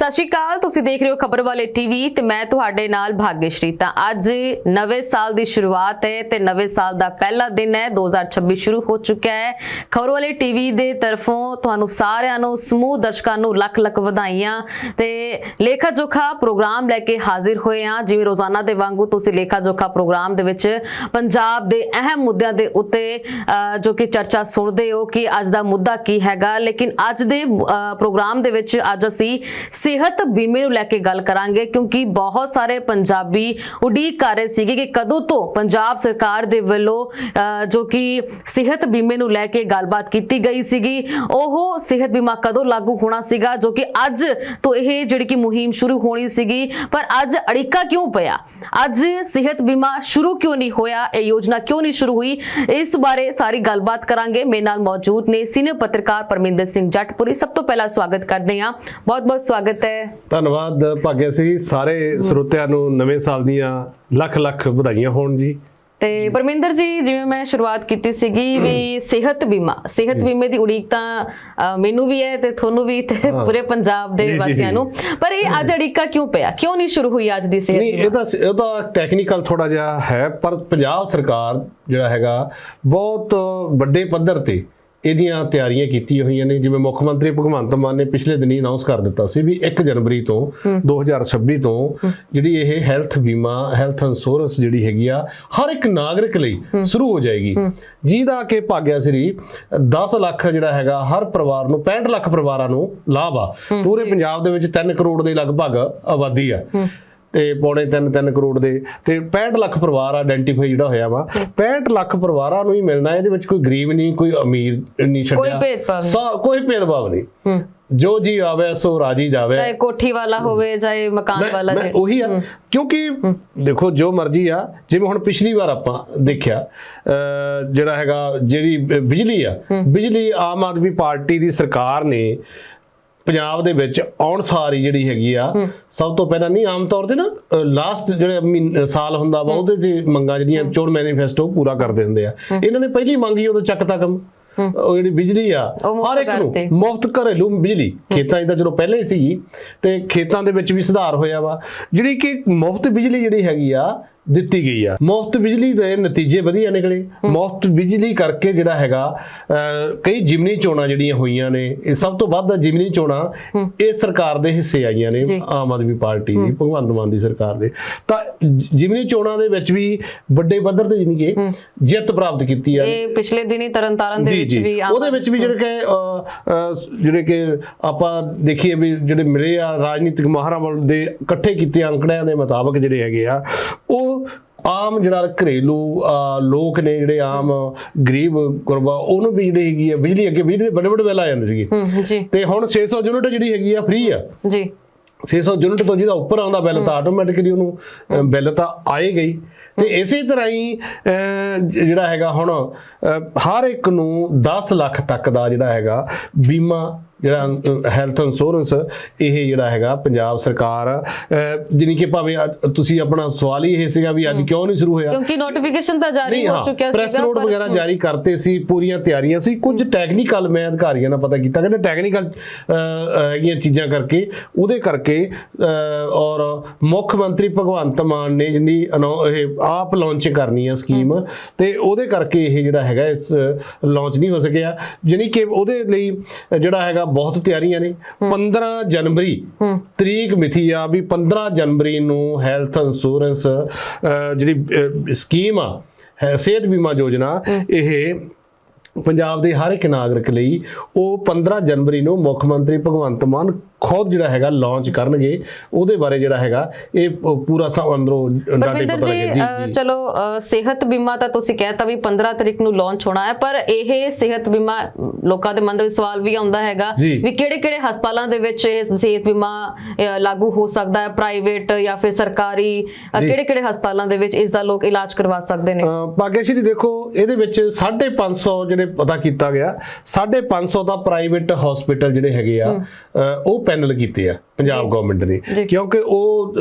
ਸਤਿ ਸ਼੍ਰੀ ਅਕਾਲ, ਤੁਸੀਂ ਦੇਖ ਰਹੇ ਹੋ ਖਬਰ ਵਾਲੇ ਟੀਵੀ ਤੇ ਮੈਂ ਤੁਹਾਡੇ ਨਾਲ ਭਾਗਯਸ਼੍ਰੀ ਤਾਂ ਅੱਜ ਨਵੇਂ ਸਾਲ ਦੀ ਸ਼ੁਰੂਆਤ ਹੈ ਤੇ ਨਵੇਂ ਸਾਲ ਦਾ ਪਹਿਲਾ ਦਿਨ ਹੈ 2026 ਸ਼ੁਰੂ ਹੋ ਚੁੱਕਿਆ ਹੈ। ਖਬਰ ਵਾਲੇ ਟੀਵੀ ਦੇ ਤਰਫੋਂ ਤੁਹਾਨੂੰ ਸਾਰਿਆਂ ਨੂੰ ਸਮੂਹ ਦਰਸ਼ਕਾਂ ਨੂੰ ਲੱਖ ਲੱਖ ਵਧਾਈਆਂ ਤੇ ਲੇਖਾ ਜੋਖਾ ਪ੍ਰੋਗਰਾਮ ਲੈ ਕੇ ਹਾਜ਼ਰ ਹੋਏ ਹਾਂ। ਜਿਵੇਂ ਰੋਜ਼ਾਨਾ ਦੇ ਵਾਂਗੂ ਤੁਸੀਂ ਲੇਖਾ ਜੋਖਾ ਪ੍ਰੋਗਰਾਮ ਦੇ ਵਿੱਚ ਪੰਜਾਬ ਦੇ ਅਹਿਮ ਮੁੱਦਿਆਂ ਦੇ ਉੱਤੇ ਜੋ ਕਿ ਚਰਚਾ ਸੁਣਦੇ ਹੋ ਕਿ ਅੱਜ ਦਾ ਮੁੱਦਾ ਕੀ ਹੈਗਾ। ਲੇਕਿਨ ਅੱਜ ਦੇ ਪ੍ਰੋਗਰਾਮ ਦੇ ਵਿੱਚ ਅੱਜ ਅਸੀਂ ਸਿਹਤ ਬੀਮੇ ਨੂੰ ਲੈ ਕੇ ਗੱਲ ਕਰਾਂਗੇ, ਕਿਉਂਕਿ ਬਹੁਤ ਸਾਰੇ ਪੰਜਾਬੀ ਉਡੀਕ ਕਰ ਰਹੇ ਸੀਗੇ ਕਿ ਕਦੋਂ ਤੋਂ ਪੰਜਾਬ ਸਰਕਾਰ ਦੇ ਵੱਲੋਂ ਜੋ ਕਿ ਸਿਹਤ ਬੀਮੇ ਨੂੰ ਲੈ ਕੇ ਗੱਲਬਾਤ ਕੀਤੀ ਗਈ ਸੀਗੀ, ਉਹ ਸਿਹਤ ਬੀਮਾ ਕਦੋਂ ਲਾਗੂ ਹੋਣਾ ਸੀਗਾ, ਜੋ ਕਿ ਅੱਜ ਤੋਂ ਇਹ ਜਿਹੜੀ ਕਿ ਮੁਹਿੰਮ ਸ਼ੁਰੂ ਹੋਣੀ ਸੀਗੀ, ਪਰ ਅੱਜ ਅੜਿੱਕਾ ਕਿਉਂ ਪਿਆ? ਅੱਜ ਸਿਹਤ ਬੀਮਾ ਸ਼ੁਰੂ ਕਿਉਂ ਨਹੀਂ ਹੋਇਆ? ਇਹ ਯੋਜਨਾ ਕਿਉਂ ਨਹੀਂ ਸ਼ੁਰੂ ਹੋਈ? ਇਸ ਬਾਰੇ ਸਾਰੀ ਗੱਲਬਾਤ ਕਰਾਂਗੇ। ਮੇਰੇ ਨਾਲ ਮੌਜੂਦ ਨੇ ਸੀਨੀਅਰ ਪੱਤਰਕਾਰ ਪਰਮਿੰਦਰ ਸਿੰਘ ਜੱਟਪੁਰੀ। ਸਭ ਤੋਂ ਪਹਿਲਾਂ ਸਵਾਗਤ ਕਰਦੇ ਹਾਂ। ਬਹੁਤ ਬਹੁਤ ਸਵਾਗਤ ਹੈ ਧੰਨਵਾਦ ਭਾਗਿਆ ਸਿੰਘ ਸਾਰੇ ਸਰੋਤਿਆਂ ਨੂੰ ਨਵੇਂ ਸਾਲ ਦੀਆਂ ਲੱਖ ਲੱਖ ਵਧਾਈਆਂ ਹੋਣ ਜੀ। ਤੇ ਪਰਮਿੰਦਰ ਜੀ ਜਿਵੇਂ ਮੈਂ ਸ਼ੁਰੂਆਤ ਕੀਤੀ ਸੀਗੀ ਵੀ ਸਿਹਤ ਬੀਮਾ ਸਿਹਤ ਬੀਮੇ ਦੀ ਉਡੀਕ ਤਾਂ ਮੈਨੂੰ ਵੀ ਹੈ ਤੇ ਤੁਹਾਨੂੰ ਵੀ ਤੇ। ਪੂਰੇ ਪੰਜਾਬ ਦੇ ਵਾਸੀਆਂ। ਨੂੰ। ਪਰ ਇਹ ਅੱਜ ਅੜਿੱਕਾ ਕਿਉਂ ਪਿਆ? ਕਿਉਂ ਨਹੀਂ ਸ਼ੁਰੂ ਹੋਈ ਅੱਜ ਦੀ ਸਿਹਤ ਨਹੀਂ ਇਹਦਾ ਇਹਦਾ ਟੈਕਨੀਕਲ ਥੋੜਾ ਜਿਹਾ ਹੈ ਪਰ ਪੰਜਾਬ ਸਰਕਾਰ ਜਿਹੜਾ ਹੈਗਾ ਬਹੁਤ ਵੱਡੇ ਪੱਧਰ ਤੇ ਇਹਦੀਆਂ ਤਿਆਰੀਆਂ ਕੀਤੀਆਂ ਹੋਈਆਂ ਨੇ ਜਿਵੇਂ ਮੁੱਖ ਮੰਤਰੀ ਭਗਵੰਤ ਮਾਨ ਨੇ ਪਿਛਲੇ ਦਿਨੀ ਅਨਾਉਂਸ ਕਰ ਦਿੱਤਾ ਸੀ ਵੀ 1 ਜਨਵਰੀ ਤੋਂ 2026 ਤੋਂ ਜਿਹੜੀ ਇਹ ਹੈਲਥ ਬੀਮਾ ਹੈਲਥ ਇੰਸ਼ੋਰੈਂਸ ਜਿਹੜੀ ਹੈਗੀ ਆ ਹਰ ਇੱਕ ਨਾਗਰਿਕ ਲਈ ਸ਼ੁਰੂ ਹੋ ਜਾਏਗੀ। ਜਿਹਦਾ ਕਿ ਭਾਗਿਆ ਸ੍ਰੀ 10 ਲੱਖ ਜਿਹੜਾ ਹੈਗਾ ਹਰ ਪਰਿਵਾਰ ਨੂੰ 65 ਲੱਖ ਪਰਿਵਾਰਾਂ ਨੂੰ ਲਾਭ ਆ। ਪੂਰੇ ਪੰਜਾਬ ਦੇ ਵਿੱਚ 3 ਕਰੋੜ ਦੇ ਲਗਭਗ ਆਬਾਦੀ ਆ। ਤੇ ਪੌਣੇ 3-3 ਕਰੋੜ ਦੇ ਤੇ 65 ਲੱਖ ਪਰਿਵਾਰ ਆਇਡੈਂਟੀਫਾਈ ਜਿਹੜਾ ਹੋਇਆ ਵਾ 65 ਲੱਖ ਪਰਿਵਾਰਾਂ ਨੂੰ ਹੀ ਮਿਲਣਾ ਇਹਦੇ ਵਿੱਚ ਕੋਈ ਗਰੀਬ ਨਹੀਂ ਕੋਈ ਅਮੀਰ ਨਹੀਂ ਛੱਡਿਆ। ਕੋਈ ਭੇਦਭਾਵ ਨਹੀਂ। ਜੋ ਜੀ ਆਵੇ ਸੋ ਰਾਜੀ ਜਾਵੇ। ਚਾਹੇ ਕੋਠੀ ਵਾਲਾ ਹੋਵੇ ਚਾਹੇ ਮਕਾਨ ਵਾਲਾ ਜੇ। ਉਹੀ ਆ ਕਿਉਂਕਿ ਦੇਖੋ ਜੋ ਮਰਜ਼ੀ ਆ ਜਿਵੇਂ ਹੁਣ ਪਿਛਲੀ ਵਾਰ ਆਪਾਂ ਦੇਖਿਆ ਜਿਹੜਾ ਹੈਗਾ ਜਿਹੜੀ ਬਿਜਲੀ ਆ ਬਿਜਲੀ ਆਮ ਆਦਮੀ ਪਾਰਟੀ ਦੀ ਸਰਕਾਰ ਨੇ ਪੰਜਾਬ ਦੇ ਵਿੱਚ ਆਉਣ ਸਾਰੀ ਜਿਹੜੀ ਹੈਗੀ ਆ ਸਭ ਤੋਂ ਪਹਿਲਾਂ ਨਹੀਂ ਆਮ ਤੌਰ ਤੇ ਨਾ ਲਾਸਟ ਜਿਹੜੇ ਸਾਲ ਹੁੰਦਾ ਵਾ ਉਹਦੇ 'ਚ ਮੰਗਾਂ ਜਿਹੜੀਆਂ ਚੋਣ ਮੈਨੀਫੈਸਟੋ ਪੂਰਾ ਕਰਦੇ ਹੁੰਦੇ ਆ। ਇਹਨਾਂ ਨੇ ਪਹਿਲੀ ਮੰਗੀ ਉਦੋਂ ਚੱਕਤਾ ਕੰਮ। ਉਹ ਜਿਹੜੀ ਬਿਜਲੀ ਆ ਹਰ ਇੱਕ ਨੂੰ। ਮੁਫਤ ਘਰੇਲੂ ਬਿਜਲੀ। ਖੇਤਾਂ 'ਚ ਤਾਂ ਚਲੋ ਪਹਿਲਾਂ ਹੀ ਸੀਗੀ ਤੇ ਖੇਤਾਂ ਦੇ ਵਿੱਚ ਵੀ ਸੁਧਾਰ ਹੋਇਆ ਵਾ। ਜਿਹੜੀ ਕਿ ਮੁਫਤ ਬਿਜਲੀ ਜਿਹੜੀ ਹੈਗੀ ਆ ਦਿੱਤੀ ਗਈ ਆ। ਮੁਫਤ ਬਿਜਲੀ ਦੇ ਨਤੀਜੇ ਵਧੀਆ ਨਿਕਲੇ। ਮੁਫਤ ਬਿਜਲੀ ਕਰਕੇ ਜਿਹੜਾ ਹੈਗਾ ਕਈ ਜਿਮਨੀ ਚੋਣਾਂ ਜਿਹੜੀਆਂ ਹੋਈਆਂ ਨੇ ਇਹ ਸਭ ਤੋਂ ਵੱਧ ਜਿਮਨੀ ਚੋਣਾਂ ਇਹ ਸਰਕਾਰ ਦੇ ਹਿੱਸੇ ਆਈਆਂ ਨੇ। ਆਮ ਆਦਮੀ ਪਾਰਟੀ ਦੀ ਭਗਵੰਤ ਮਾਨ ਦੀ ਸਰਕਾਰ ਦੇ। ਤਾਂ ਜਿਮਨੀ ਚੋਣਾਂ ਦੇ ਵਿੱਚ ਵੀ ਵੱਡੇ ਪੱਧਰ ਤੇ ਜਾਣੀ ਕਿ ਜਿੱਤ ਪ੍ਰਾਪਤ ਕੀਤੀ ਆ। ਇਹ ਪਿਛਲੇ ਦਿਨੀ ਤਰਨਤਾਰਨ ਦੇ ਵਿੱਚ ਵੀ ਉਹਦੇ ਵਿੱਚ ਵੀ ਜਿਹੜੇ ਕਿ ਜਿਹੜੇ ਕਿ ਆਪਾਂ ਦੇਖੀਏ ਵੀ ਜਿਹੜੇ ਮਿਲੇ ਆ ਰਾਜਨੀਤਿਕ ਮਾਹਰਾਂ ਵੱਲ ਦੇ ਇਕੱਠੇ ਕੀਤੇ ਅੰਕੜਿਆਂ ਦੇ ਮੁਤਾਬਕ ਜਿਹੜੇ ਹੈਗੇ ਆ ਉਹ ਆਮ ਜਿਹੜਾ ਘਰੇਲੂ ਲੋਕ ਨੇ ਜਿਹੜੇ ਆਮ ਗਰੀਬ ਗੁਰਬਾ ਉਹਨੂੰ ਵੀ ਜਿਹੜੀ ਹੈਗੀ ਆ ਬਿਜਲੀ ਅੱਗੇ ਬਿਜਲੀ ਦੇ ਬੜੇ ਬੜੇ ਬਿੱਲ ਆ ਜਾਂਦੇ ਸੀਗੇ। ਤੇ ਹੁਣ 600 ਯੂਨਿਟ ਜਿਹੜੀ ਹੈਗੀ ਆ ਫ੍ਰੀ ਆ। ਜੀ। 600 ਯੂਨਿਟ ਤੋਂ ਜਿਹਦਾ ਉੱਪਰ ਆਉਂਦਾ ਬਿੱਲ ਤਾਂ ਆਟੋਮੈਟਿਕਲੀ ਉਹਨੂੰ ਬਿੱਲ ਤਾਂ ਆਏ ਗਈ ਤੇ ਇਸੇ ਤਰ੍ਹਾਂ ਹੀ ਜਿਹੜਾ ਹੈਗਾ ਹੁਣ ਹਰ ਇੱਕ ਨੂੰ 10 ਲੱਖ ਤੱਕ ਦਾ ਜਿਹੜਾ ਹੈਗਾ ਬੀਮਾ ਜਿਹੜਾ ਹੈਲਥ ਇੰਸ਼ੋਰੈਂਸ ਇਹ ਜਿਹੜਾ ਹੈਗਾ ਪੰਜਾਬ ਸਰਕਾਰ ਜਿਨੀ ਕਿ ਭਾਵੇਂ ਤੁਸੀਂ ਆਪਣਾ ਸਵਾਲ ਹੀ ਇਹ ਸੀਗਾ ਵੀ ਅੱਜ ਕਿਉਂ ਨਹੀਂ ਸ਼ੁਰੂ ਹੋਇਆ? ਕਿਉਂਕਿ ਨੋਟੀਫਿਕੇਸ਼ਨ ਤਾਂ ਜਾਰੀ ਹੋ ਚੁੱਕਿਆ ਪ੍ਰੈਸ ਸੀਗਾ ਨੋਟ ਪਰ- ਵਗੈਰਾ ਜਾਰੀ ਕਰਤੇ ਸੀ ਪੂਰੀਆਂ ਤਿਆਰੀਆਂ ਸੀ ਕੁਝ ਟੈਕਨੀਕਲ ਮੈਂ ਅਧਿਕਾਰੀਆਂ ਨਾਲ ਪਤਾ ਕੀਤਾ ਕਹਿੰਦੇ ਟੈਕਨੀਕਲ ਹੈਗੀਆਂ ਚੀਜ਼ਾਂ ਕਰਕੇ ਉਹਦੇ ਕਰਕੇ ਔਰ ਮੁੱਖ ਮੰਤਰੀ ਭਗਵੰਤ ਮਾਨ ਨੇ ਜਿੰਨੀ ਇਹ ਆਪ ਲਾਂਚ ਕਰਨੀ ਹੈ। ਸਕੀਮ ਤੇ ਉਹਦੇ ਕਰਕੇ ਇਹ ਜਿਹੜਾ ਹੈਗਾ ਇਸ ਲਾਂਚ ਨਹੀਂ ਹੋ ਸਕਿਆ। ਜਾਣੀ ਕਿ ਉਹਦੇ ਲਈ ਜਿਹੜਾ ਹੈਗਾ ਬਹੁਤ ਤਿਆਰੀਆਂ ਨੇ। 15 ਜਨਵਰੀ ਤਰੀਕ ਮਿਥੀ ਆ ਵੀ 15 ਜਨਵਰੀ ਨੂੰ ਹੈਲਥ ਇੰਸ਼ੋਰੈਂਸ ਜਿਹੜੀ ਸਕੀਮ ਆ ਸਿਹਤ ਬੀਮਾ ਯੋਜਨਾ ਇਹ ਪੰਜਾਬ ਦੇ ਹਰ ਇੱਕ ਨਾਗਰਿਕ ਲਈ ਉਹ 15 ਜਨਵਰੀ ਨੂੰ ਮੁੱਖ ਮੰਤਰੀ ਭਗਵੰਤ ਮਾਨ ਖੁਦ ਜਿਹੜਾ ਹੈਗਾ ਲਾਂਚ ਕਰਨਗੇ ਉਹਦੇ ਬਾਰੇ ਜਿਹੜਾ ਹੈਗਾ ਇਹ ਪੂਰਾ ਸਭ ਅੰਦਰੋਂ ਡਾਟੇ ਪਤਾ ਜੀ ਲੱਗਿਆ ਅ, ਚਲੋ ਸਿਹਤ ਬੀਮਾ ਤਾਂ ਤੁਸੀਂ ਕਹਿਤਾ ਵੀ 15 ਤਰੀਕ ਨੂੰ ਲਾਂਚ ਹੋਣਾ ਹੈ ਪਰ ਇਹ ਸਿਹਤ ਬੀਮਾ ਲੋਕਾਂ ਦੇ ਮਨ ਦੇ ਸਵਾਲ ਵੀ ਆਉਂਦਾ ਹੈਗਾ ਜੀ। ਵੀ ਕਿਹੜੇ ਕਿਹੜੇ ਹਸਪਤਾਲਾਂ ਦੇ ਵਿੱਚ ਇਹ ਸਿਹਤ ਬੀਮਾ ਲਾਗੂ ਹੋ ਸਕਦਾ ਹੈ ਪ੍ਰਾਈਵੇਟ ਜਾਂ ਫਿਰ ਸਰਕਾਰੀ? ਕਿਹੜੇ ਕਿਹੜੇ ਹਸਪਤਾਲਾਂ ਦੇ ਵਿੱਚ ਇਸ ਦਾ ਲੋਕ ਇਲਾਜ ਕਰਵਾ ਸਕਦੇ ਨੇ? ਭਾਗਿਆਸ਼ਰੀ ਦੇਖੋ ਇਹਦੇ ਵਿੱਚ 550 ਜਿਹੜੇ ਪਤਾ ਕੀਤਾ ਗਿਆ 550 ਦਾ ਪ੍ਰਾਈਵੇਟ ਹਸਪੀਟਲ ਜਿਹੜੇ ਹੈਗੇ ਆ ਉਹ ਪੈਨਲ ਕੀਤੇ ਆ ਪੰਜਾਬ ਗਵਰਨਮੈਂਟ। ਨੇ। ਕਿਉਂਕਿ ਉਹ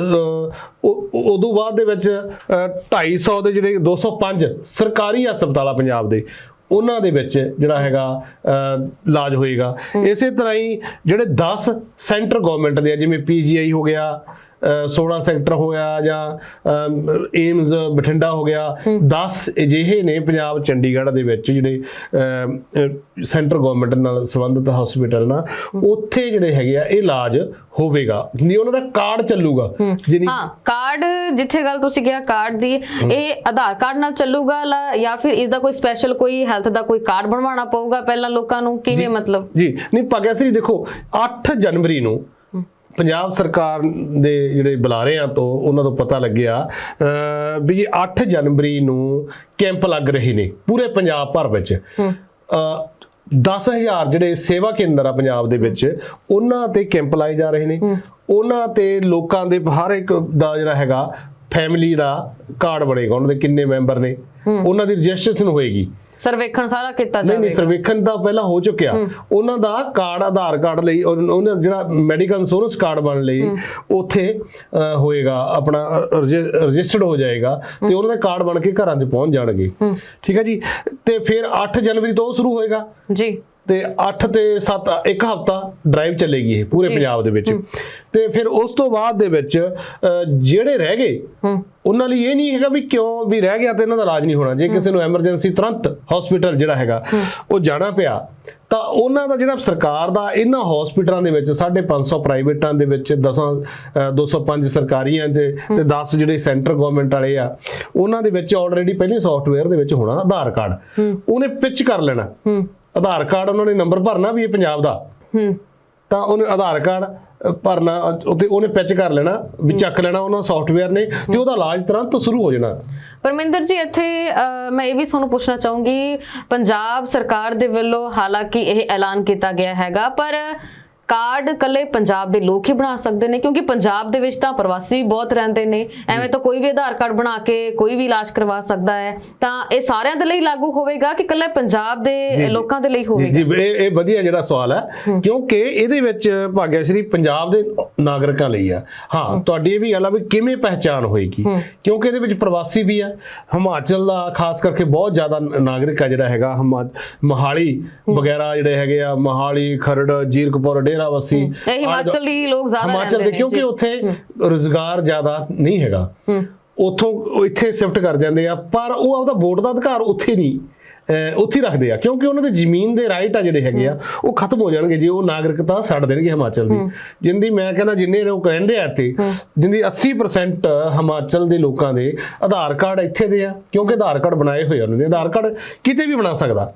ਉਦੋਂ ਬਾਅਦ ਦੇ ਵਿੱਚ ਅਹ, 250 ਦੇ ਜਿਹੜੇ 205 ਸਰਕਾਰੀ ਹਸਪਤਾਲ ਆ ਪੰਜਾਬ ਦੇ ਉਹਨਾਂ ਦੇ ਵਿੱਚ ਜਿਹੜਾ ਹੈਗਾ ਇਲਾਜ ਹੋਏਗਾ। ਇਸੇ ਤਰ੍ਹਾਂ ਹੀ ਜਿਹੜੇ 10 ਸੈਂਟਰ ਗਵਰਨਮੈਂਟ ਦੇ ਆ ਜਿਵੇਂ ਪੀਜੀਆਈ ਹੋ ਗਿਆ 16 ਸੈਕਟਰ ਹੋਇਆ ਜਾਂ ਏਮਜ਼ ਬਠਿੰਡਾ ਹੋ ਗਿਆ 10 ਅਜਿਹੇ ਨੇ ਪੰਜਾਬ ਚੰਡੀਗੜ੍ਹ ਦੇ ਵਿੱਚ ਜਿਹੜੇ ਸੈਂਟਰ ਗਵਰਨਮੈਂਟ ਨਾਲ ਸੰਬੰਧਿਤ ਹਸਪੀਟਲ ਨਾਲ ਉੱਥੇ ਜਿਹੜੇ ਹੈਗੇ ਆ ਇਹ ਇਲਾਜ ਹੋਵੇਗਾ। ਨਹੀਂ ਉਹਨਾਂ ਦਾ ਕਾਰਡ ਚੱਲੂਗਾ ਜਿਹਨੀ ਹਾਂ ਕਾਰਡ ਜਿੱਥੇ ਗੱਲ ਤੁਸੀਂ ਕਿਹਾ ਕਾਰਡ ਦੀ ਇਹ ਆਧਾਰ ਕਾਰਡ ਨਾਲ ਚੱਲੂਗਾ ਜਾਂ ਫਿਰ ਇਸ ਦਾ ਕੋਈ ਸਪੈਸ਼ਲ ਕੋਈ ਹੈਲਥ ਦਾ ਕੋਈ ਕਾਰਡ ਬਣਵਾਉਣਾ ਪਊਗਾ ਪਹਿਲਾਂ ਲੋਕਾਂ ਨੂੰ ਕਿਵੇਂ ਮਤਲਬ? ਜੀ। ਨਹੀਂ ਭਾਗਿਆ ਸਿੰਘ ਦੇਖੋ 8 ਜਨਵਰੀ ਨੂੰ ਪੰਜਾਬ ਸਰਕਾਰ ਦੇ ਜਿਹੜੇ ਬੁਲਾਰਿਆਂ ਤੋਂ ਉਹਨਾਂ ਤੋਂ ਪਤਾ ਲੱਗਿਆ ਵੀ ਜੀ 8 ਜਨਵਰੀ ਨੂੰ ਕੈਂਪ ਲੱਗ ਰਹੇ ਨੇ ਪੂਰੇ ਪੰਜਾਬ ਭਰ ਵਿੱਚ। ਅਹ, 10000 ਜਿਹੜੇ ਸੇਵਾ ਕੇਂਦਰ ਆ ਪੰਜਾਬ ਦੇ ਵਿੱਚ ਉਹਨਾਂ ਤੇ ਕੈਂਪ ਲਾਏ ਜਾ ਰਹੇ ਨੇ। ਉਹਨਾਂ ਤੇ ਲੋਕਾਂ ਦੇ ਹਰ ਇੱਕ ਦਾ ਜਿਹੜਾ ਹੈਗਾ ਫੈਮਿਲੀ ਦਾ ਕਾਰਡ ਬਣੇਗਾ ਉਹਨਾਂ ਦੇ ਕਿੰਨੇ ਮੈਂਬਰ ਨੇ। ਉਹਨਾਂ ਦੀ ਰਜਿਸਟ੍ਰੇਸ਼ਨ ਹੋਏਗੀ। ਸਰਵੇਖਣ ਸਾਰਾ ਕੀਤਾ ਨਹੀਂ ਨਹੀਂ ਜਾਵੇਗਾ। ਸਰਵੇਖਣ ਤਾਂ ਪਹਿਲਾਂ ਹੋ ਚੁੱਕਿਆ। ਉਹਨਾਂ ਦਾ ਕਾਰਡ ਆਧਾਰ ਕਾਰਡ ਲਈ ਉਹ- ਉਹਨਾਂ ਜਿਹੜਾ ਮੈਡੀਕਲ ਇੰਸ਼ੋਰੈਂਸ ਕਾਰਡ ਬਣ ਲਈ ਉੱਥੇ ਹੋਏਗਾ ਆਪਣਾ ਰਜਿਸਟਰਡ ਹੋ ਜਾਏਗਾ ਤੇ ਉਹਨਾਂ ਦੇ ਕਾਰਡ ਬਣ ਕੇ ਘਰਾਂ 'ਚ ਪਹੁੰਚ ਜਾਣਗੇ। ਠੀਕ ਹੈ ਜੀ? ਤੇ ਫਿਰ 8 ਜਨਵਰੀ ਤੋਂ ਉਹ ਸ਼ੁਰੂ ਹੋਏਗਾ। ਜੀ। ਤੇ 8 ਤੇ 7 ਇੱਕ ਹਫਤਾ ਡਰਾਈਵ ਚੱਲੇਗੀ ਇਹ ਪੂਰੇ। ਪੰਜਾਬ ਦੇ ਵਿੱਚ। ਤੇ ਫਿਰ ਉਸ ਤੋਂ ਬਾਅਦ ਦੇ ਵਿੱਚ ਜਿਹੜੇ ਰਹਿ ਗਏ ਉਹਨਾਂ ਲਈ ਇਹ ਨਹੀਂ ਹੈਗਾ ਵੀ ਕਿਉਂ ਵੀ ਰਹਿ ਗਿਆ ਤੇ ਇਹਨਾਂ ਦਾ ਇਲਾਜ ਨਹੀਂ ਹੋਣਾ। ਜੇ ਕਿਸੇ ਨੂੰ ਐਮਰਜੈਂਸੀ ਤੁਰੰਤ ਹਸਪੀਟਲ ਜਿਹੜਾ ਹੈਗਾ ਉਹ ਜਾਣਾ ਪਿਆ ਤਾਂ ਉਹਨਾਂ ਦਾ ਜਿਹੜਾ ਸਰਕਾਰ ਦਾ ਇਹਨਾਂ ਹਸਪੀਟਲਾਂ ਦੇ ਵਿੱਚ 550 ਪ੍ਰਾਈਵੇਟਾਂ ਦੇ ਵਿੱਚ 10 205 ਸਰਕਾਰੀਆਂ ਤੇ ਤੇ 10 ਜਿਹੜੇ ਸੈਂਟਰ ਗਵਰਨਮੈਂਟ ਵਾਲੇ ਆ ਉਹਨਾਂ ਦੇ ਵਿੱਚ ਆਲਰੇਡੀ ਪਹਿਲੇ ਸੌਫਟਵੇਅਰ ਦੇ ਵਿੱਚ ਹੋਣਾ ਆਧਾਰ ਕਾਰਡ। ਉਹਨੇ ਪਿਚ ਕਰ ਲੈਣਾ। ਆਧਾਰ ਕਾਰਡ ਉਹਨਾਂ ਨੇ ਨੰਬਰ ਭਰਨਾ ਵੀ ਇਹ ਪੰਜਾਬ ਦਾ। ਹੂੰ। ਤਾਂ ਉਹਨੇ ਆਧਾਰ ਕਾਰਡ ਭਰਨਾ ਉੱਤੇ ਉਹਨੇ ਪਿਚ ਕਰ ਲੈਣਾ ਵੀ ਚੱਕ ਲੈਣਾ ਉਹਨਾਂ ਸੌਫਟਵੇਅਰ ਨੇ ਤੇ ਉਹਦਾ ਇਲਾਜ ਤੁਰੰਤ ਸ਼ੁਰੂ ਹੋ ਜਾਣਾ। ਪਰਮਿੰਦਰ ਜੀ ਇੱਥੇ ਮੈਂ ਇਹ ਵੀ ਤੁਹਾਨੂੰ ਪੁੱਛਣਾ ਚਾਹੂੰਗੀ ਪੰਜਾਬ ਸਰਕਾਰ ਦੇ ਵੱਲੋਂ ਹਾਲਾਂਕਿ ਇਹ ਐਲਾਨ ਕੀਤਾ ਗਿਆ ਹੈਗਾ ਪਰ ਕਾਰਡ ਕੱਲੇ ਪੰਜਾਬ ਦੇ ਲੋਕ ਹੀ ਬਣਾ ਸਕਦੇ ਨੇ ਕਿਉਂਕਿ ਪੰਜਾਬ ਦੇ ਵਿੱਚ ਤਾਂ ਪ੍ਰਵਾਸੀ ਵੀ ਬਹੁਤ ਰਹਿੰਦੇ ਨੇ। ਐਵੇਂ ਤਾਂ ਕੋਈ ਵੀ ਆਧਾਰ ਕਾਰਡ ਬਣਾ ਕੇ ਕੋਈ ਵੀ ਇਲਾਜ ਕਰਵਾ ਸਕਦਾ ਹੈ ਤਾਂ ਇਹ ਸਾਰਿਆਂ ਦੇ ਲਈ ਲਾਗੂ ਹੋਵੇਗਾ ਕਿ ਕੱਲੇ ਪੰਜਾਬ ਦੇ ਲੋਕਾਂ ਦੇ ਲਈ ਜੀ ਹੋਵੇਗਾ? ਜੀ ਇਹ ਇਹ ਵਧੀਆ ਜਿਹੜਾ ਸਵਾਲ ਹੈ ਕਿਉਂਕਿ ਇਹਦੇ ਵਿੱਚ ਭਾਗਿਆ ਸ਼੍ਰੀ ਪੰਜਾਬ ਦੇ ਨਾਗਰਿਕਾਂ ਲਈ ਆ। ਹਾਂ ਤੁਹਾਡੀ ਇਹ ਵੀ ਗੱਲ ਆ ਵੀ ਕਿਵੇਂ ਪਹਿਚਾਨ ਹੋਏਗੀ? ਕਿਉਂਕਿ ਇਹਦੇ ਵਿੱਚ ਪ੍ਰਵਾਸੀ ਵੀ ਆ। ਹਿਮਾਚਲ ਦਾ ਖਾਸ ਕਰਕੇ ਬਹੁਤ ਜ਼ਿਆਦਾ ਨਾਗਰਿਕ ਆ ਜਿਹੜਾ ਹੈਗਾ ਹਿਮਾ- ਮੋਹਾਲੀ ਵਗੈਰਾ ਜਿਹੜੇ ਹੈਗੇ ਆ ਮੋਹਾਲੀ ਖਰੜ ਜੀਰਕਪੁਰ ਡੇਰਾਵਸੀ ਇਹ ਹਿਮਾਚਲ ਦੀ ਲੋਕ ਜ਼ਿਆਦਾ ਹਿਮਾਚਲ ਦੇ ਕਿਉਂਕਿ। ਉੱਥੇ ਰੋਜ਼ਗਾਰ ਜ਼ਿਆਦਾ ਨਹੀਂ ਹੈਗਾ। ਉੱਥੋਂ ਇੱਥੇ ਸ਼ਿਫਟ ਕਰ ਜਾਂਦੇ ਆ ਪਰ ਉਹ ਆਪਦਾ ਵੋਟ ਦਾ ਅਧਿਕਾਰ ਉੱਥੇ ਨਹੀਂ। ਉੱਥੇ ਰੱਖਦੇ ਆ। ਕਿਉਂਕਿ ਉਹਨਾਂ ਦੇ ਜ਼ਮੀਨ ਦੇ ਰਾਈਟ ਆ ਜਿਹੜੇ ਹੈਗੇ ਆ ਉਹ ਖਤਮ ਹੋ ਜਾਣਗੇ। ਜੇ ਉਹ ਨਾਗਰਿਕਤਾ ਛੱਡ ਦੇਣਗੇ ਹਿਮਾਚਲ ਦੀ। ਜਿੰਦੀ ਮੈਂ ਕਹਿੰਦਾ ਜਿੰਨੇ ਲੋਕ ਰਹਿੰਦੇ ਆ ਇੱਥੇ ਜਿੰਦੀ 80% ਹਿਮਾਚਲ ਦੇ ਲੋਕਾਂ ਦੇ ਆਧਾਰ ਕਾਰਡ ਇੱਥੇ ਦੇ ਆ। ਕਿਉਂਕਿ ਆਧਾਰ ਕਾਰਡ ਬਣਾਏ ਹੋਏ ਉਹਨਾਂ ਦੇ। ਆਧਾਰ ਕਾਰਡ ਕਿਤੇ ਵੀ ਬਣਾ ਸਕਦਾ।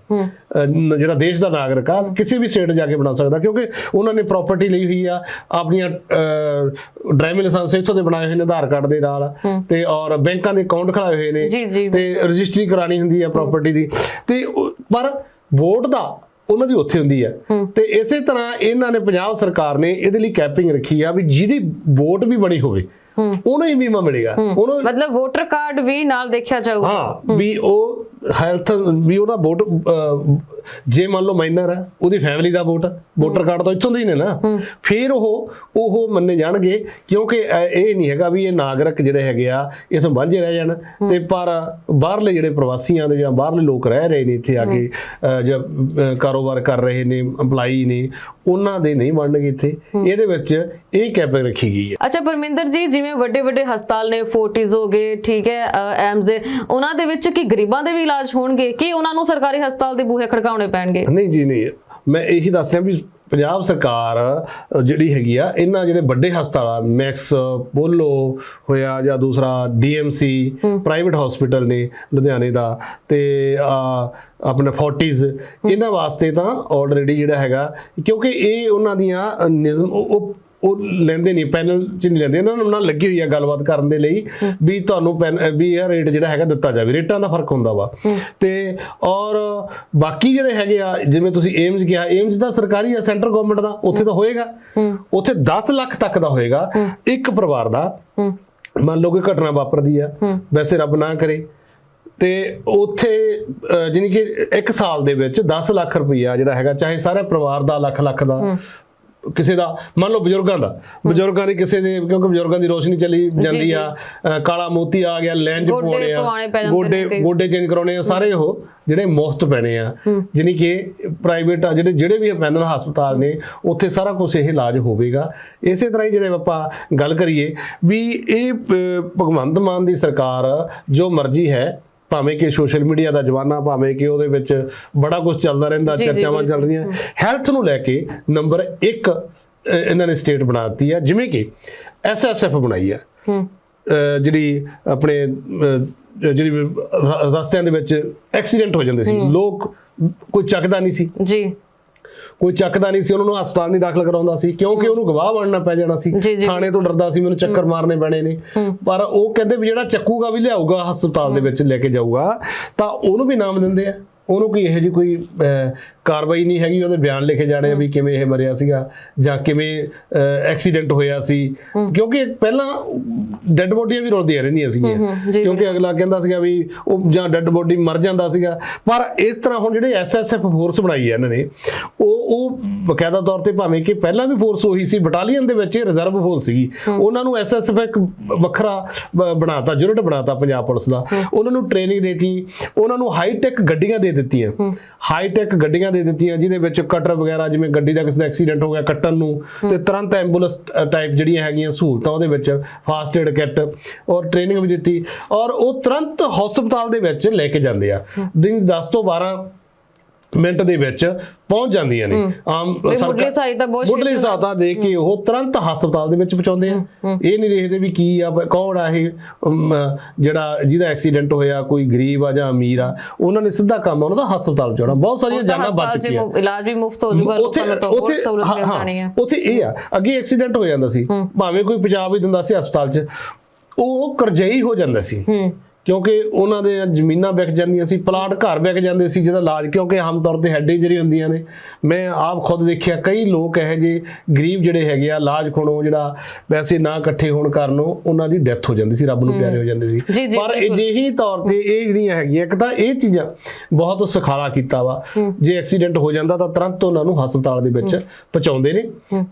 ਜਿਹੜਾ ਦੇਸ਼ ਦਾ ਨਾਗਰਿਕ ਆ ਕਿਸੇ ਵੀ ਸਟੇਟ ਜਾ ਕੇ ਬਣਾ ਸਕਦਾ। ਕਿਉਂਕਿ ਉਹਨਾਂ ਨੇ ਪ੍ਰਾਪਰਟੀ ਲਈ ਹੋਈ ਆ ਆਪਣੀਆਂ ਡਰਾਈਵਿੰਗ ਲਾਇਸੈਂਸ ਇੱਥੋਂ ਦੇ ਬਣਾਏ ਹੋਏ ਨੇ ਆਧਾਰ ਕਾਰਡ ਦੇ ਨਾਲ। ਤੇ ਔਰ ਬੈਂਕਾਂ ਦੇ ਅਕਾਊਂਟ ਖਲਾਏ ਹੋਏ ਨੇ। ਤੇ ਰਜਿਸਟਰੀ ਕਰਾਣੀ ਹੁੰਦੀ ਆ ਪ੍ਰਾਪਰਟੀ ਦੀ। ਤੇ ਪਰ ਵੋਟ ਦਾ ਉਹਨਾਂ ਦੀ ਉੱਥੇ ਹੁੰਦੀ ਹੈ। ਤੇ ਇਸੇ ਤਰ੍ਹਾਂ ਇਹਨਾਂ ਨੇ ਪੰਜਾਬ ਸਰਕਾਰ ਨੇ ਇਹਦੇ ਲਈ ਕੈਪਿੰਗ ਰੱਖੀ ਆ ਵੀ ਜਿਹਦੀ ਵੋਟ ਵੀ ਬਣੀ ਹੋਵੇ ਉਹਨੂੰ ਹੀ ਬੀਮਾ ਮਿਲੇਗਾ। ਉਹਨੂੰ ਮਤਲਬ ਵੋਟਰ ਕਾਰਡ ਵੀ ਨਾਲ ਦੇਖਿਆ ਜਾਊਗਾ ਹਾਂ। ਵੀ ਉਹ ਹੈਲਥ ਵੀ ਉਹਦਾ ਵੋਟ ਜੇ ਮੰਨ ਲਓ ਮਾਈਨਰ ਹੈ ਉਹਦੀ ਫੈਮਿਲੀ ਦਾ ਵੋਟ ਵੋਟਰ ਕਾਰਡ ਤਾਂ ਇੱਥੋਂ ਦੇ ਹੀ ਨੇ ਨਾ। ਫਿਰ ਉਹ ਉਹ ਮੰਨੇ ਜਾਣਗੇ ਕਿਉਂਕਿ ਇਹ ਨਹੀਂ ਹੈਗਾ ਵੀ ਇਹ ਨਾਗਰਿਕ ਜਿਹੜੇ ਹੈਗੇ ਆ ਇਥੋਂ ਵਾਂਝੇ ਰਹਿ ਜਾਣ। ਤੇ ਪਰ ਬਾਹਰਲੇ ਜਿਹੜੇ ਪ੍ਰਵਾਸੀਆਂ ਦੇ ਜਾਂ ਬਾਹਰਲੇ ਲੋਕ ਰਹਿ ਰਹੇ ਨੇ ਇੱਥੇ ਆ ਕੇ ਜਾਂ ਕਾਰੋਬਾਰ ਕਰ ਰਹੇ ਨੇ EMPLOYEE ਨੇ ਉਹਨਾਂ ਦੇ ਨਹੀਂ ਬਣਨਗੇ ਇੱਥੇ। ਇਹਦੇ ਵਿੱਚ ਇਹ ਕੈਪਿੰਗ ਰੱਖੀ ਗਈ ਹੈ। ਅੱਛਾ ਪਰਮਿੰਦਰ ਜੀ ਜਿਵੇਂ ਵੱਡੇ ਵੱਡੇ ਹਸਪਤਾਲ ਨੇ ਫੋਰਟਿਸ ਹੋ ਗਏ ਠੀਕ ਹੈ ਐਮਸ ਦੇ ਉਹਨਾਂ ਦੇ ਵਿੱਚ ਕੀ ਗਰੀਬਾਂ ਦੇ ਵੀ ਇਲਾਜ ਹੋਣਗੇ ਕਿ ਉਹਨਾਂ ਨੂੰ ਸਰਕਾਰੀ ਹਸਪਤਾਲ ਦੇ ਬੂਹੇ ਖੜਕਾਉਣੇ ਪੈਣਗੇ? ਨਹੀਂ ਜੀ ਨਹੀਂ। ਮੈਂ ਇਹੀ ਦੱਸ ਰਿਹਾ ਵੀ ਪੰਜਾਬ ਸਰਕਾਰ ਜਿਹੜੀ ਹੈਗੀ ਆ ਇਹਨਾਂ ਜਿਹੜੇ ਵੱਡੇ ਹਸਪਤਾਲ ਮੈਕਸ ਪੋਲੋ ਹੋਇਆ ਜਾਂ ਦੂਸਰਾ ਡੀਐਮਸੀ ਪ੍ਰਾਈਵੇਟ ਹਸਪੀਟਲ ਨੇ ਲੁਧਿਆਣੇ ਦਾ ਤੇ ਆ, ਆਪਣਾ ਫੋਰਟਿਸ ਇਹਨਾਂ ਵਾਸਤੇ ਤਾਂ ਆਲਰੇਡੀ ਜਿਹੜਾ ਹੈਗਾ ਕਿਉਂਕਿ ਇਹ ਉਹਨਾਂ ਦੀਆਂ ਨਿਯਮ ਉਹ ਉਹ- ਲੈਂਦੇ ਨਹੀਂ ਪੈਨਲ ਚ ਨਹੀਂ ਲੈਂਦੇ। ਇਹਨਾਂ ਨਾਲ ਲੱਗੀ ਹੋਈ ਆ ਗੱਲਬਾਤ ਕਰਨ ਦੇ ਲਈ ਵੀ ਤੁਹਾਨੂੰ ਵੀ ਇਹ ਰੇਟ ਜਿਹੜਾ ਹੈਗਾ ਦਿੱਤਾ ਜਾਵੇ। ਰੇਟਾਂ ਦਾ ਫ਼ਰਕ ਹੁੰਦਾ ਵਾ। ਤੇ ਔਰ ਬਾਕੀ ਜਿਹੜੇ ਹੈਗੇ ਆ ਜਿਵੇਂ ਤੁਸੀਂ ਏਮਸ ਕਿਹਾ ਏਮਸ ਦਾ ਸਰਕਾਰੀ ਆ ਸੈਂਟਰ ਗਵਰਨਮੈਂਟ ਦਾ ਉੱਥੇ ਤਾਂ ਹੋਏਗਾ। ਉੱਥੇ 10 ਲੱਖ ਤੱਕ ਦਾ ਹੋਏਗਾ ਇੱਕ ਪਰਿਵਾਰ ਦਾ। ਮੰਨ ਲਓ ਕੋਈ ਘਟਨਾ ਵਾਪਰਦੀ ਆ। ਵੈਸੇ ਰੱਬ ਨਾ ਕਰੇ। ਤੇ ਉੱਥੇ ਜਾਣੀ ਕਿ ਇੱਕ ਸਾਲ ਦੇ ਵਿੱਚ 10 ਲੱਖ ਰੁਪਈਆ ਜਿਹੜਾ ਹੈਗਾ ਚਾਹੇ ਸਾਰੇ ਪਰਿਵਾਰ ਦਾ ਲੱਖ ਲੱਖ ਦਾ ਕਿਸੇ ਦਾ ਮੰਨ ਲਓ ਬਜ਼ੁਰਗਾਂ ਦਾ। ਬਜ਼ੁਰਗਾਂ ਦੀ ਕਿਸੇ ਦੇ ਕਿਉਂਕਿ ਬਜ਼ੁਰਗਾਂ ਦੀ ਰੋਸ਼ਨੀ ਚਲੀ ਜਾਂਦੀ ਆ ਕਾਲਾ ਮੋਤੀ ਆ ਗਿਆ ਲੈਂਜ ਪਵਾਉਣੇ ਆ ਗੋਡੇ। ਗੋਡੇ ਚੇਂਜ ਕਰਾਉਣੇ ਆ ਸਾਰੇ ਉਹ ਜਿਹੜੇ ਮੁਫਤ ਪੈਣੇ ਆ। ਜਾਣੀ ਕਿ ਪ੍ਰਾਈਵੇਟ ਜਿਹੜੇ ਜਿਹੜੇ ਵੀ ਪੈਨਲ ਹਸਪਤਾਲ ਨੇ ਉੱਥੇ ਸਾਰਾ ਕੁਝ ਇਹ ਇਲਾਜ ਹੋਵੇਗਾ। ਇਸੇ ਤਰ੍ਹਾਂ ਹੀ ਜਿਹੜੇ ਆਪਾਂ ਗੱਲ ਕਰੀਏ ਵੀ ਇਹ ਭਗਵੰਤ ਮਾਨ ਦੀ ਸਰਕਾਰ ਜੋ ਮਰਜ਼ੀ ਹੈ ਭਾਵੇਂ ਕਿ ਸੋਸ਼ਲ ਮੀਡੀਆ ਦਾ ਜਵਾਨਾ ਭਾਵੇਂ ਕਿ ਉਹਦੇ ਵਿੱਚ ਬੜਾ ਕੁਝ ਚੱਲਦਾ ਰਹਿੰਦਾ ਚਰਚਾਵਾਂ ਚੱਲ ਰਹੀਆਂ। ਹੈਲਥ ਨੂੰ ਲੈ ਕੇ ਨੰਬਰ 1 ਇਹਨਾਂ ਨੇ ਸਟੇਟ ਬਣਾ ਦਿੱਤੀ ਆ ਜਿਵੇਂ ਕਿ ਐਸਐਸਐਫ ਬਣਾਈ ਆ ਹੂੰ। ਜਿਹੜੀ ਆਪਣੇ ਜਿਹੜੀ ਰਸਤਿਆਂ ਦੇ ਵਿੱਚ ਐਕਸੀਡੈਂਟ ਹੋ ਜਾਂਦੇ ਸੀ। ਲੋਕ ਕੋਈ ਚੱਕਦਾ ਨਹੀਂ ਸੀ। ਜੀ। ਕੋਈ ਚੱਕਦਾ ਨਹੀਂ ਸੀ ਉਹਨਾਂ ਨੂੰ ਹਸਪਤਾਲ ਨਹੀਂ ਦਾਖਲ ਕਰਾਉਂਦਾ ਸੀ ਕਿਉਂਕਿ ਉਹਨੂੰ ਗਵਾਹ ਬਣਨਾ ਪੈ ਜਾਣਾ ਸੀ ਜੀ, ਜੀ, ਥਾਣੇ ਤੋਂ ਡਰਦਾ ਸੀ ਮੈਨੂੰ ਚੱਕਰ ਮਾਰਨੇ ਪੈਣੇ ਨੇ। ਪਰ ਉਹ ਕਹਿੰਦੇ ਵੀ ਜਿਹੜਾ ਚੱਕੂਗਾ ਵੀ ਲਿਆਊਗਾ ਹਸਪਤਾਲ ਦੇ ਵਿੱਚ ਲੈ ਕੇ ਜਾਊਗਾ ਤਾਂ ਉਹਨੂੰ ਵੀ ਨਾਮ ਦਿੰਦੇ ਆ। ਉਹਨੂੰ ਕੋਈ ਇਹੋ ਜਿਹੀ ਕੋਈ ਕਾਰਵਾਈ ਨਹੀਂ ਹੈਗੀ ਉਹਦੇ ਬਿਆਨ ਲਿਖੇ ਜਾਣੇ ਆ ਵੀ ਕਿਵੇਂ ਇਹ ਮਰਿਆ ਸੀਗਾ ਜਾਂ ਕਿਵੇਂ ਐਕਸੀਡੈਂਟ ਹੋਇਆ ਸੀ। ਕਿਉਂਕਿ ਪਹਿਲਾਂ ਡੈੱਡ ਬੋਡੀਆਂ ਵੀ ਰੁਲਦੀਆਂ ਰਹਿੰਦੀਆਂ ਸੀਗੀਆਂ। ਕਿਉਂਕਿ ਅਗਲਾ ਕਹਿੰਦਾ ਸੀਗਾ ਵੀ ਉਹ ਜਾਂ ਡੈੱਡ ਬੋਡੀ ਮਰ ਜਾਂਦਾ ਸੀਗਾ। ਪਰ ਇਸ ਤਰ੍ਹਾਂ ਹੁਣ ਜਿਹੜੇ ਐਸਐਸਐਫ ਫੋਰਸ ਬਣਾਈ ਹੈ ਇਹਨਾਂ ਨੇ ਉਹ ਉਹ ਬਕਾਇਦਾ ਤੌਰ ਤੇ ਭਾਵੇਂ ਕਿ ਪਹਿਲਾਂ ਵੀ ਫੋਰਸ ਉਹੀ ਸੀ ਬਟਾਲੀਅਨ ਦੇ ਵਿੱਚ ਰਿਜ਼ਰਵ ਫੋਰਸ ਸੀਗੀ। ਉਹਨਾਂ ਨੂੰ ਐਸਐਸਐਫ ਇੱਕ ਵੱਖਰਾ ਬਣਾਤਾ ਯੂਨਿਟ ਬਣਾਤਾ ਪੰਜਾਬ ਪੁਲਿਸ ਦਾ। ਉਹਨਾਂ ਨੂੰ ਟ੍ਰੇਨਿੰਗ ਦੇਤੀ। ਉਹਨਾਂ ਨੂੰ ਹਾਈ ਟੈਕ ਗੱਡੀਆਂ ਦੇ ਦਿੱਤੀਆਂ। ਹਾਈ ਟੈਕ ਗੱਡੀਆਂ ਦੇ ਦਿੱਤੀਆਂ ਜਿਹਦੇ ਵਿੱਚ ਕਟਰ ਵਗੈਰਾ ਜਿਵੇਂ ਗੱਡੀ ਦਾ ਕਿਸੇ ਦਾ ਐਕਸੀਡੈਂਟ ਹੋ ਗਿਆ ਕੱਟਣ ਨੂੰ ਤੇ ਤੁਰੰਤ ਐਂਬੂਲੈਂਸ ਟਾਈਪ ਜਿਹੜੀਆਂ ਹੈਗੀਆਂ ਸਹੂਲਤਾਂ ਉਹਦੇ ਵਿੱਚ ਫਾਸਟ ਏਡ ਕਿੱਟ ਔਰ ਟ੍ਰੇਨਿੰਗ ਵੀ ਦਿੱਤੀ ਔਰ ਉਹ ਤੁਰੰਤ ਹਸਪਤਾਲ ਦੇ ਵਿੱਚ ਲੈ ਕੇ ਜਾਂਦੇ ਆ। ਦਿਨ 10 ਤੋਂ 12 ਮਿੰਟ ਦੇ ਵਿੱਚ ਪਹੁੰਚ ਜਾਂਦੀਆਂ ਨੇ। ਆਮ ਮੁੱਢਲੀ ਸਹਾਇਤਾ ਬਹੁਤ ਮੁੱਢਲੀ ਸਹਾਇਤਾ ਦੇ ਕੇ ਉਹ ਤੁਰੰਤ ਹਸਪਤਾਲ ਦੇ ਵਿੱਚ ਪਹੁੰਚਾਉਂਦੇ ਆ। ਇਹ ਨਹੀਂ ਦੇਖਦੇ ਵੀ ਕੀ ਆ ਕੌਣ ਆ ਇਹ ਜਿਹੜਾ ਜਿਹਦਾ ਐਕਸੀਡੈਂਟ ਹੋਇਆ ਕੋਈ ਗਰੀਬ ਆ ਜਾਂ ਅਮੀਰ ਆ ਉਹਨਾਂ ਨੇ ਸਿੱਧਾ ਕੰਮ ਉਹਨਾਂ ਦਾ ਹਸਪਤਾਲ ਪਹੁੰਚਾਉਣਾ। ਬਹੁਤ ਸਾਰੀਆਂ ਜਾਨਾਂ ਬਚ ਮੁ- ਇਲਾਜ ਵੀ ਮੁਫਤ ਹੋ ਜਾਊਗਾ ਲੋਕਾਂ ਤਾਂ ਸਹੂਲਤ ਉੱਥੇ ਇਹ ਆ ਅੱਗੇ ਐਕਸੀਡੈਂਟ ਹੋ ਜਾਂਦਾ ਸੀ। ਭਾਵੇਂ ਕੋਈ ਪੰਜਾਬ ਹੀ ਦਿੰਦਾ ਸੀ ਹਸਪਤਾਲ 'ਚ ਉਹ ਕਰਜ਼ਈ ਹੋ ਜਾਂਦਾ ਸੀ। ਕਿਉਂਕਿ ਉਹਨਾਂ ਦੇ ਜ਼ਮੀਨਾਂ ਵਿਕ ਜਾਂਦੀਆਂ ਸੀ ਪਲਾਟ ਘਰ ਵਿਕ ਜਾਂਦੇ ਸੀ ਜਿਹਦਾ ਇਲਾਜ ਕਿਉਂਕਿ ਆਮ ਤੌਰ ਤੇ ਹੈਡ ਇੰਜਰੀ ਹੁੰਦੀਆਂ ਨੇ ਮੈਂ ਆਪ ਖੁਦ ਦੇਖਿਆ ਕਈ ਲੋਕ ਇਹੋ ਜਿਹੇ ਗਰੀਬ ਜਿਹੜੇ ਹੈਗੇ ਆ ਇਲਾਜ ਖੁਣੋ ਜਿਹੜਾ ਪੈਸੇ ਨਾ ਇਕੱਠੇ ਹੋਣ ਕਾਰਨ ਉਹਨਾਂ ਦੀ ਡੈਥ ਹੋ ਜਾਂਦੀ ਸੀ ਰੱਬ ਨੂੰ ਪਿਆਰੇ ਹੋ ਜਾਂਦੇ ਜੀ, ਸੀ। ਜੀ, ਪਰ। ਅਜਿਹੀ ਤੌਰ ਤੇ ਇਹ ਜਿਹੜੀਆਂ ਹੈਗੀਆਂ ਇੱਕ ਤਾਂ ਇਹ ਚੀਜ਼ਾਂ ਬਹੁਤ ਸੁਖਾਲਾ ਕੀਤਾ ਵਾ। ਜੇ ਐਕਸੀਡੈਂਟ ਹੋ ਜਾਂਦਾ ਤਾਂ ਤੁਰੰਤ ਉਹਨਾਂ ਨੂੰ ਹਸਪਤਾਲ ਦੇ ਵਿੱਚ ਪਹੁੰਚਾਉਂਦੇ ਨੇ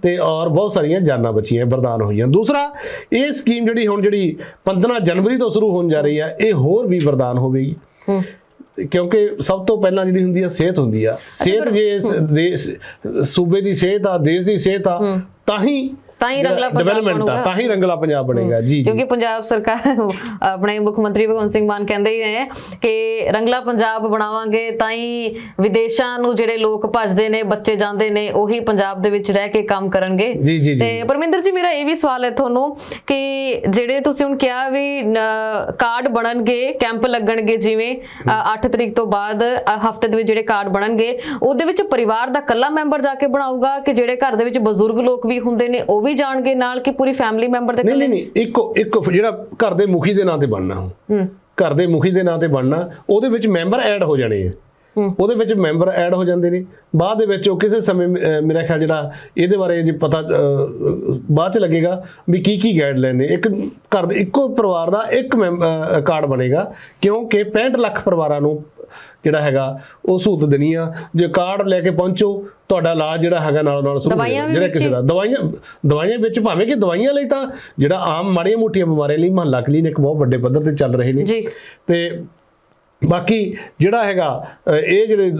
ਤੇ ਔਰ ਬਹੁਤ ਸਾਰੀਆਂ ਜਾਨਾਂ ਬਚੀਆਂ ਵਰਦਾਨ ਹੋਈਆਂ। ਦੂਸਰਾ ਇਹ ਸਕੀਮ ਜਿਹੜੀ ਹੁਣ ਜਿਹੜੀ 15 ਜਨਵਰੀ ਤੋਂ ਸ਼ੁਰੂ ਹੋਣ ਜਾ ਰਹੀ ਆ ਇਹ ਹੋਰ ਵੀ ਵਰਦਾਨ ਹੋਵੇਗੀ। ਹੂੰ। ਕਿਉਂਕਿ ਸਭ ਤੋਂ ਪਹਿਲਾਂ ਜਿਹੜੀ ਹੁੰਦੀ ਆ ਸਿਹਤ ਹੁੰਦੀ ਆ। ਸਿਹਤ ਜੇ ਸੂਬੇ ਦੀ ਸਿਹਤ ਆ ਦੇਸ਼ ਦੀ ਸਿਹਤ ਆ ਤਾਂ ਹੀ ਤਾਂ ਹੀ ਰੰਗਲਾ ਪੰਜਾਬ ਬਣੂਗਾ। ਤਾਂ ਹੀ ਰੰਗਲਾ ਪੰਜਾਬ ਬਣੇਗਾ ਜੀ ਕਿਉਂਕਿ ਪੰਜਾਬ ਸਰਕਾਰ ਆਪਣੇ ਮੁੱਖ ਮੰਤਰੀ ਭਗਵੰਤ ਸਿੰਘ ਮਾਨ ਕਹਿੰਦੇ ਹੀ ਨੇ ਕਿ ਰੰਗਲਾ ਪੰਜਾਬ ਬਣਾਵਾਂਗੇ ਤਾਂ ਹੀ ਵਿਦੇਸ਼ਾਂ ਨੂੰ ਜਿਹੜੇ ਲੋਕ ਭੱਜਦੇ ਨੇ ਬੱਚੇ ਜਾਂਦੇ ਨੇ ਉਹੀ ਪੰਜਾਬ ਦੇ ਵਿੱਚ ਰਹਿ ਕੇ ਕੰਮ ਕਰਨਗੇ। ਤੇ ਪਰਮਿੰਦਰ ਜੀ ਮੇਰਾ ਇਹ ਵੀ ਸਵਾਲ ਹੈ ਤੁਹਾਨੂੰ ਕਿ ਜਿਹੜੇ ਤੁਸੀਂ ਹੁਣ ਕਿਹਾ ਵੀ ਕਾਰਡ ਬਣਨਗੇ ਕੈਂਪ ਲੱਗਣਗੇ ਜਿਵੇਂ 8 ਤਰੀਕ ਤੋਂ ਬਾਅਦ ਹਫ਼ਤੇ ਦੇ ਵਿੱਚ ਜਿਹੜੇ ਕਾਰਡ ਬਣਨਗੇ ਉਹਦੇ ਵਿੱਚ ਪਰਿਵਾਰ ਦਾ ਇਕੱਲਾ ਮੈਂਬਰ ਜਾ ਕੇ ਬਣਾਊਗਾ ਕਿ ਜਿਹੜੇ ਘਰ ਦੇ ਵਿੱਚ ਬਜ਼ੁਰਗ ਲੋਕ ਵੀ ਹੁੰਦੇ ਨੇ ਉਹ ਵੀ ਜਾਣਗੇ ਨਾਲ ਕਿ ਪੂਰੀ ਫੈਮਿਲੀ ਮੈਂਬਰ ਦੇ ਨਹੀਂ ਨਹੀਂ ਨਹੀਂ ਇੱਕੋ ਇੱਕ ਜਿਹੜਾ ਘਰ ਦੇ ਮੁਖੀ ਦੇ ਨਾਂ ਤੇ ਬਣਨਾ ਹੂੰ। ਘਰ ਦੇ ਮੁਖੀ ਦੇ ਨਾਂ ਤੇ ਬਣਨਾ ਉਹਦੇ ਵਿੱਚ ਮੈਂਬਰ ਐਡ ਹੋ ਜਾਣੇ ਆ। ਉਹਦੇ ਵਿੱਚ ਮੈਂਬਰ ਐਡ ਹੋ ਜਾਂਦੇ ਨੇ। ਬਾਅਦ ਦੇ ਵਿੱਚ ਉਹ ਕਿਸੇ ਸਮੇਂ ਮੇਰਾ ਖਿਆਲ ਜਿਹੜਾ ਇਹਦੇ ਬਾਰੇ ਜੇ ਪਤਾ ਬਾਅਦ ਚ ਲੱਗੇਗਾ ਵੀ ਕੀ ਕੀ ਗਾਈਡਲਾਈਨ ਨੇ। ਇੱਕ ਘਰ ਦੇ ਇੱਕੋ ਪਰਿਵਾਰ ਦਾ ਇੱਕ ਕਾਰਡ ਬਣੇਗਾ। ਕਿਉਂਕਿ 65 ਲੱਖ ਪਰਿਵਾਰਾਂ ਨੂੰ ਜਿਹੜਾ ਹੈਗਾ ਉਹ ਸਹੂਲਤ ਦੇਣੀ ਆ। ਜੇ ਕਾਰਡ ਲੈ ਕੇ ਪਹੁੰਚੋ ਤੁਹਾਡਾ ਇਲਾਜ ਜਿਹੜਾ ਹੈਗਾ ਨਾਲ ਨਾਲ ਸ਼ੁਰੂ ਹੋ ਜਾਏਗਾ ਜਿਹੜਾ ਕਿਸੇ ਦਾ ਦਵਾਈਆਂ ਦਵਾਈਆਂ ਵਿੱਚ ਭਾਵੇਂ ਕਿ ਦਵਾਈਆਂ ਲਈ ਤਾਂ ਜਿਹੜਾ ਆਮ ਮਾੜੀਆਂ ਮੋਟੀਆਂ ਬਿਮਾਰੀਆਂ ਲਈ ਮਹੱਲਾ ਕਲੀਨਿਕ ਬਹੁਤ ਵੱਡੇ ਪੱਧਰ ਤੇ ਚੱਲ ਰਹੇ ਨੇ। ਜੀ। ਤੇ ਬਾਕੀ ਜਿਹੜਾ ਹੈਗਾ ਇਹ ਜਿਹੜੇ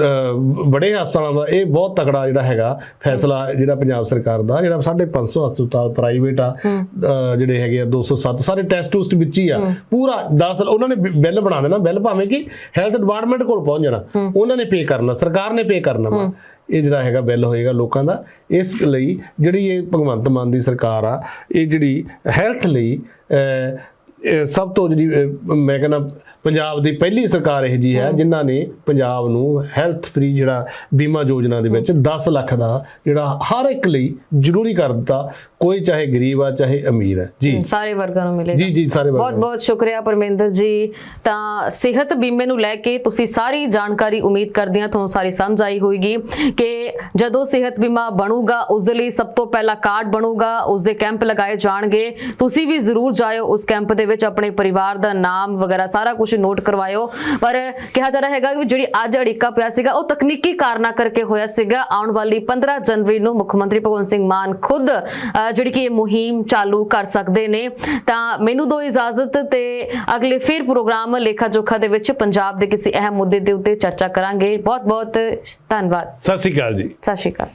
ਬੜੇ ਹਸਪਤਾਲਾਂ ਦਾ ਇਹ ਬਹੁਤ ਤਕੜਾ ਜਿਹੜਾ ਹੈਗਾ ਫੈਸਲਾ ਜਿਹੜਾ ਪੰਜਾਬ ਸਰਕਾਰ ਦਾ ਜਿਹੜਾ 550 ਹਸਪਤਾਲ ਪ੍ਰਾਈਵੇਟ ਆ ਜਿਹੜੇ ਹੈਗੇ ਆ 207 ਸਾਰੇ ਟੈਸਟ ਟੂਸਟ ਵਿੱਚ ਹੀ ਆ। ਪੂਰਾ 10 ਉਹਨਾਂ ਨੇ ਬਿੱਲ ਬਣਾ ਦੇਣਾ ਬਿੱਲ ਭਾਵੇਂ ਕਿ ਹੈਲਥ ਡਿਪਾਰਟਮੈਂਟ ਕੋਲ ਪਹੁੰਚ ਜਾਣਾ। ਉਹਨਾਂ ਨੇ ਪੇ ਕਰਨਾ ਸਰਕਾਰ ਨੇ ਪੇ ਕਰਨਾ ਵਾ। ਇਹ ਜਿਹੜਾ ਹੈਗਾ ਬਿੱਲ ਹੋਏਗਾ ਲੋਕਾਂ ਦਾ ਇਸ ਲਈ ਜਿਹੜੀ ਇਹ ਭਗਵੰਤ ਮਾਨ ਦੀ ਸਰਕਾਰ ਆ ਇਹ ਜਿਹੜੀ ਹੈਲਥ ਲਈ ਸਭ ਤੋਂ ਜਿਹੜੀ ਮੈਂ ਕਹਿੰਦਾ ਪੰਜਾਬ ਦੀ ਪਹਿਲੀ ਸਰਕਾਰ ਇਹ ਜੀ ਹੈ ਜਿਨ੍ਹਾਂ ਨੇ ਪੰਜਾਬ ਨੂੰ ਹੈਲਥ ਫ੍ਰੀ ਜਿਹੜਾ ਬੀਮਾ ਯੋਜਨਾ ਦੇ ਵਿੱਚ 10 ਲੱਖ ਦਾ ਜਿਹੜਾ ਹਰ ਇੱਕ ਲਈ ਜ਼ਰੂਰੀ ਕਰ ਦਿੱਤਾ। ਕੋਈ ਚਾਹੇ ਗਰੀਬ ਆ ਚਾਹੇ ਅਮੀਰ ਹੈ ਜੀ। ਸਾਰੇ ਵਰਗਾਂ ਨੂੰ ਮਿਲੇਗਾ। ਜੀ ਜੀ ਸਾਰੇ ਬਹੁਤ ਵਰਗ ਬਹੁਤ ਸ਼ੁਕਰੀਆ ਪਰਮਿੰਦਰ ਜੀ। ਤਾਂ ਸਿਹਤ ਬੀਮੇ ਨੂੰ ਲੈ ਕੇ ਤੁਸੀਂ ਸਾਰੀ ਜਾਣਕਾਰੀ ਉਮੀਦ ਕਰਦੇ ਹਾਂ ਤੁਹਾਨੂੰ ਸਾਰੀ ਸਮਝ ਆਈ ਹੋਵੇਗੀ ਕਿ ਜਦੋਂ ਸਿਹਤ ਬੀਮਾ ਬਣੂਗਾ ਉਸ ਦੇ ਲਈ ਸਭ ਤੋਂ ਪਹਿਲਾਂ ਕਾਰਡ ਬਣੂਗਾ ਉਸ ਦੇ ਕੈਂਪ ਲਗਾਏ ਜਾਣਗੇ। ਤੁਸੀਂ ਵੀ ਜ਼ਰੂਰ ਜਾਇਓ ਉਸ ਕੈਂਪ ਦੇ ਵਿੱਚ ਆਪਣੇ ਪਰਿਵਾਰ ਦਾ ਨਾਮ ਵਗੈਰਾ ਸਾਰਾ ਕੁਝ ਨੋਟ ਕਰਵਾਇਓ। ਪਰ ਕਿਹਾ ਜਾ ਰਿਹਾ ਹੈਗਾ ਕਿ ਜਿਹੜੀ ਅੱਜ ਅੜਿੱਕਾ ਪਿਆ ਸੀਗਾ ਉਹ ਤਕਨੀਕੀ ਕਾਰਨਾਂ ਕਰਕੇ ਹੋਇਆ ਸੀਗਾ। ਆਉਣ ਵਾਲੀ 15 ਜਨਵਰੀ ਨੂੰ ਮੁੱਖ ਮੰਤਰੀ ਭਗਵੰਤ ਸਿੰਘ ਮਾਨ ਖੁਦ ਜਿਹੜੀ ਕਿ ਇਹ ਮੁਹਿੰਮ ਚਾਲੂ ਕਰ ਸਕਦੇ ਨੇ ਤਾਂ ਮੈਨੂੰ ਦੋ ਇਜਾਜ਼ਤ ਤੇ ਅਗਲੇ ਫਿਰ ਪ੍ਰੋਗਰਾਮ ਲੇਖਾ ਜੋਖਾ ਦੇ ਵਿੱਚ ਪੰਜਾਬ ਦੇ ਕਿਸੇ ਅਹਿਮ ਮੁੱਦੇ ਦੇ ਉੱਤੇ ਚਰਚਾ ਕਰਾਂਗੇ। ਬਹੁਤ ਬਹੁਤ ਧੰਨਵਾਦ। ਸਤਿ ਸ਼੍ਰੀ ਅਕਾਲ ਜੀ। ਸਤਿ ਸ਼੍ਰੀ ਅਕਾਲ।